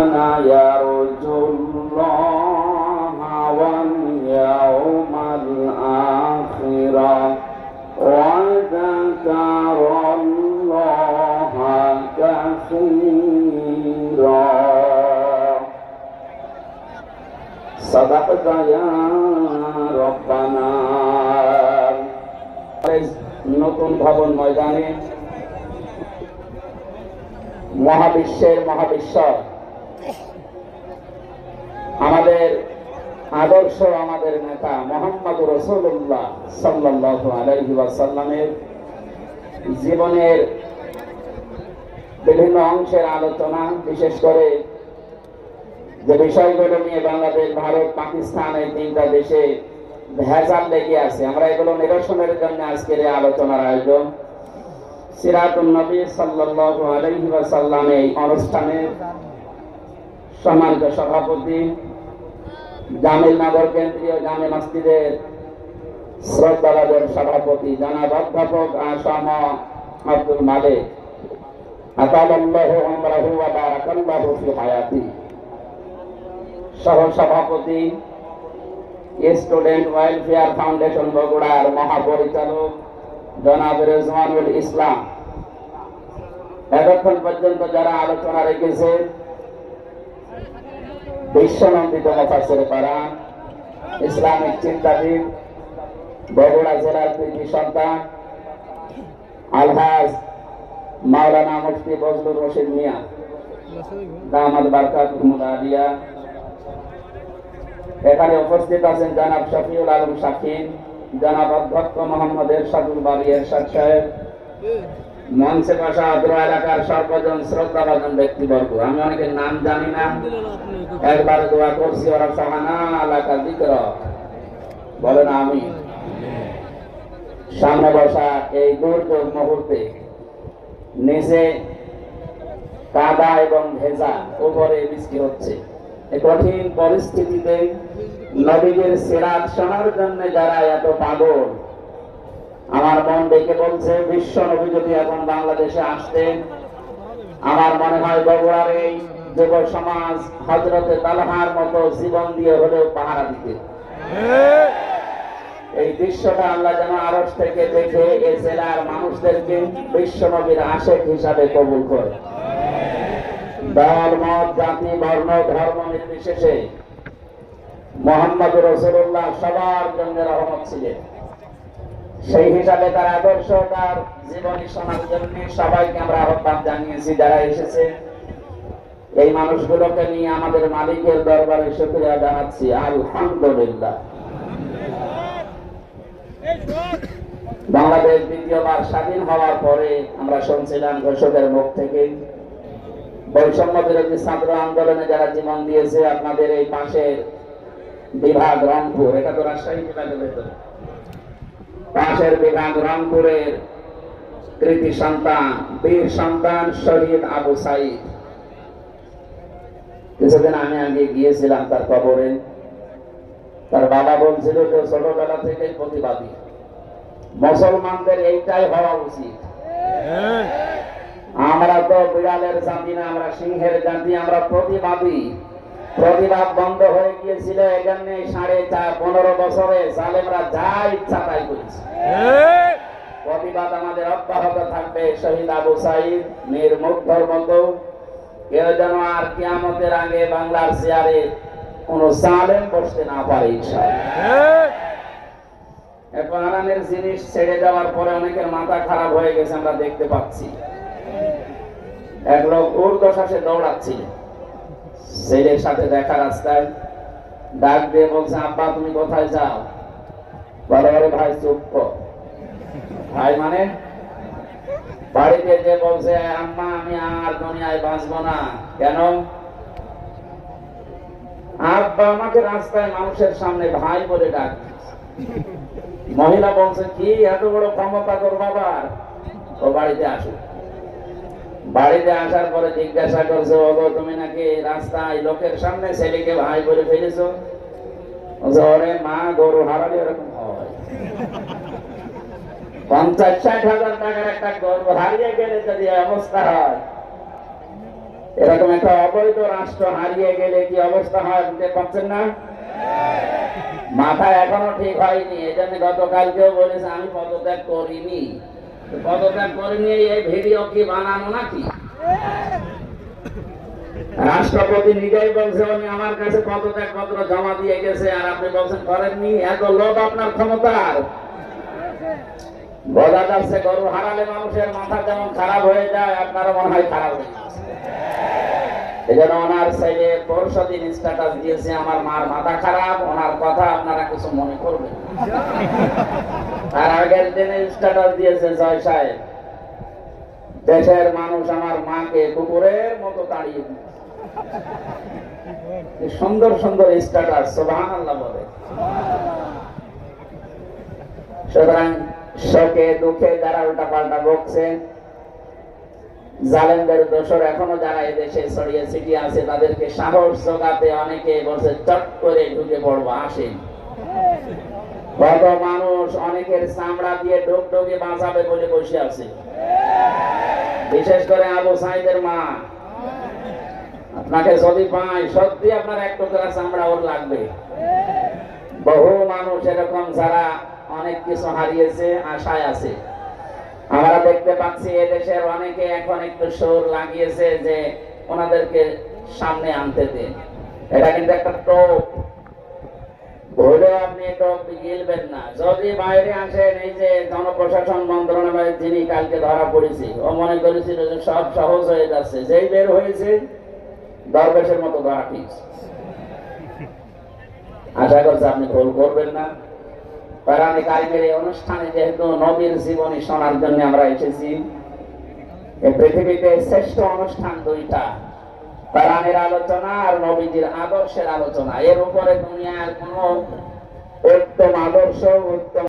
كان يرجو الله واليوم الآخر وذكر الله كثيرا صدقت يا ربنا নতুন ভবন ময়দানে মহাবিশ্বের মহাবিশ্ব আমাদের আদর্শ আমাদের নেতা মোহাম্মদ রসুল্লাহ সাল্লাহ আলহি ওয়াসাল্লামের জীবনের বিভিন্ন অংশের আলোচনা, বিশেষ করে যে বিষয়গুলো নিয়ে বাংলাদেশ, ভারত, পাকিস্তান এই তিনটা দেশে ভেজাল লেগে আছে, আমরা এগুলো নিরসনের জন্য আজকের এই আলোচনার আয়োজন। সিরাতুল নবী সাল্লাল্লাহু আলাইহি ওয়াসাল্লাম এই অনুষ্ঠানের সম্মানিত সভাপতি জামিল নগর কেন্দ্রীয় জামে মসজিদের শ্রদ্ধাবাদের সভাপতি জনাব অধ্যাপক আসাম আব্দুল মালিক। সভাপতি স্টুডেন্ট ওয়েলফেয়ার ফাউন্ডেশন বগুড়ার মহাপরিচালক জনাব রেজওয়ানুল ইসলাম। এতক্ষণ পর্যন্ত যারা আলোচনা রেখেছে বিশ্বনন্দিত মুফাসসির কোরআন ইসলামিক চিন্তাবিদ, বগুড়া জেলার কৃতি সন্তান, আলহাজ মাওলানা মুফতি বজলুর রশিদ মিয়া, দামাদ বারকাত আলিয়া। এখানে উপস্থিত আছেন জনাব শফিউল আলম শাকিন জনাব অধ্যক্ষ মোহাম্মদ এরশাদুল বাড়ি এরশাদ সাহেব মঞ্চে বসা অদ্র এলাকার সর্বজন শ্রদ্ধাভাজন ব্যক্তিবর্গ। আমি অনেকের নাম জানি না। একবার দোয়া করছি, ওরা সাহানা এলাকা দিকর বলেন আমি। সামনে বসা এই দুর্যোগ মুহূর্তে নিচে কাদা এবং ভেজা উপরে বৃষ্টি হচ্ছে। কঠিন পরিস্থিতিতে নবীদের সেরাত শোনার জন্য যারা এত পাগল আমার মন দেখে বলছে, বিশ্ব নবী যদি এখন বাংলাদেশে আসতেন, আমার মনে হয় বগুড়ার এই যুব সমাজ হজরতে তালহার মতো জীবন দিয়ে হলেও পাহারা দিতে এই দৃশ্যটা আল্লাহ যেন আরস থেকে দেখে এ জেলার মানুষদেরকে বিশ্ব নবীর আশেক হিসাবে কবুল করে। দল, মত, জাতি, বর্ণ, ধর্ম নির্বিশেষে মোহাম্মদ রসুল্লাহ সবার জন্য রহমত ছিলেন। সেই হিসাবে তার আদর্শ তার জীবনী শোনার জন্য সবাইকে আমরা আহ্বান জানিয়েছি, যারা এসেছে। এই মানুষগুলোকে নিয়ে আমাদের মালিকের দরবারে শুক্রিয়া জানাচ্ছি। আলহামদুলিল্লাহ। বাংলাদেশ দ্বিতীয়বার স্বাধীন হওয়ার পরে আমরা শুনছিলাম ঘোষকের মুখ থেকে, বৈষম্য বিরোধী ছাত্র আন্দোলনে যারা জীবন দিয়েছে, আপনাদের এই পাশের বিভাগ রংপুর। এটা তো রাজশাহী বিভাগের ভেতরে। পাশের বিভাগ রংপুরের কৃতি সন্তান বীর সন্তান শহীদ আবু সাইদ। কিছুদিন আমি আগে গিয়েছিলাম তার কবরে। তার বাবা বলছিল যে ছোটবেলা থেকে প্রতিবাদী। মুসলমানদের এইটাই হওয়া উচিত। আমরা তো বিড়ালের জাতি না আমরা সিংহের জাতি আমরা প্রতিবাদী। প্রতিবাদ বন্ধ হয়ে গিয়েছিল এজন্য সাড়ে চার পনেরো বছরে সালেমরা যা ইচ্ছা তাই করেছে। প্রতিবাদ আমাদের অব্যাহত থাকবে শহীদ আবু সাইদ মীর মুগ্ধর মতো। কেউ যেন আর কিয়ামতের আগে বাংলার চেয়ারে কোন সালেম বসতে না পারে কোরআনের জিনিস ছেড়ে যাওয়ার পরে অনেকের মাথা খারাপ হয়ে গেছে আমরা দেখতে পাচ্ছি। এক লোক ঊর্ধ্বশ্বাসে দৌড়াচ্ছিল। ছেলের সাথে দেখা রাস্তায় ডাক দিয়ে বলছে আব্বা, তুমি কোথায় যাও? বলে ভাই, চুপ ভাই মানে? বাড়িতে যে বলছে, আম্মা, আমি আর দুনিয়ায় বাঁচবো না। কেন? আব্বা আমাকে রাস্তায় মানুষের সামনে ভাই বলে ডাক। মহিলা বলছে, কি এত বড় ক্ষমতা তোর বাবার? ও বাড়িতে আসুক। বাড়িতে আসার পরে জিজ্ঞাসা করছে, ওগো, তুমি নাকি রাস্তায় লোকের সামনে ছেলেকে ভাই বলে ফেলেছো? ওরে মা, গরু হারালে এরকম হয়। পঞ্চাশ ষাট হাজার টাকার একটা গরু হারিয়ে গেলে যদি অবস্থা হয়, এরকম একটা অবৈধ রাষ্ট্র হারিয়ে গেলে কি অবস্থা হয় বুঝতে পারছেন না? মাথা এখনও ঠিক হয়নি এই জন্য গতকালকেও বলেছে, আমি পদত্যাগ করিনি। রাষ্ট্রপতি নিজেই বলছে, উনি আমার কাছে পদত্যাগ পত্র জমা দিয়ে গেছে আর আপনি বলছেন করেননি। এত লোক আপনার ক্ষমতার। বোঝা যাচ্ছে গরু হারালে মানুষের মাথা যেমন খারাপ হয়ে যায়, আপনারও মনে হয় খারাপ হয়ে আমার মার মাথা খারাপ, ওনার কথা আপনারা কিছু মনে তার আগের দিনে স্ট্যাটাস দিয়েছে জয় সাহেব। দেশের মানুষ আমার মাকে কুকুরের মতো তাড়িয়ে দিয়েছে। সুন্দর সুন্দর স্ট্যাটাস সোভান আল্লাহ বলে। সুতরাং শোকে দুঃখে যারা উল্টা পাল্টা বকছে, জালেমদের দোষর এখনও যারা এদেশে ছড়িয়ে ছিটিয়ে আছে, তাদেরকে সাহস জোগাতে অনেকে বলছে, চট করে ঢুকে পড়ব, আসেন। কত মানুষ অনেকের চামড়া দিয়ে ডোক ডোকে বাঁচাবে বলে বসে আছে। বিশেষ করে আবু সাইদের মা। আপনাকে যদি পাই, সত্যি আপনার এক টুকরা চামড়া ওর লাগবে। বহু মানুষ এরকম যারা অনেক কিছু হারিয়েছে, আশায় আছে। আমরা দেখতে পাচ্ছি এদেশের অনেকে এখন একটু সুর লাগিয়েছে যে ওনাদেরকে সামনে আনতে দিন এটা কিন্তু একটা টোপ। ভুলে আপনি টোপ গিলবেন না। যদি বাইরে আসেন, এই যে জনপ্রশাসন মন্ত্রণালয়ের যিনি কালকে ধরা পড়েছি, ও মনে করেছিল যে সব সহজ হয়ে যাচ্ছে। যেই বের হয়েছে, দরবেশের মতো ধরা ঠিক আশা করছি আপনি ভুল করবেন না। কোরআনে কারিমের এই অনুষ্ঠানে যেহেতু নবীর জীবনী শোনার জন্য আমরা এসেছি পৃথিবীতে শ্রেষ্ঠ অনুষ্ঠান দুইটা। কোরআনের আলোচনা আর নবীজির আদর্শের আলোচনা। এর উপরে দুনিয়ার কোনো উত্তম আদর্শ উত্তম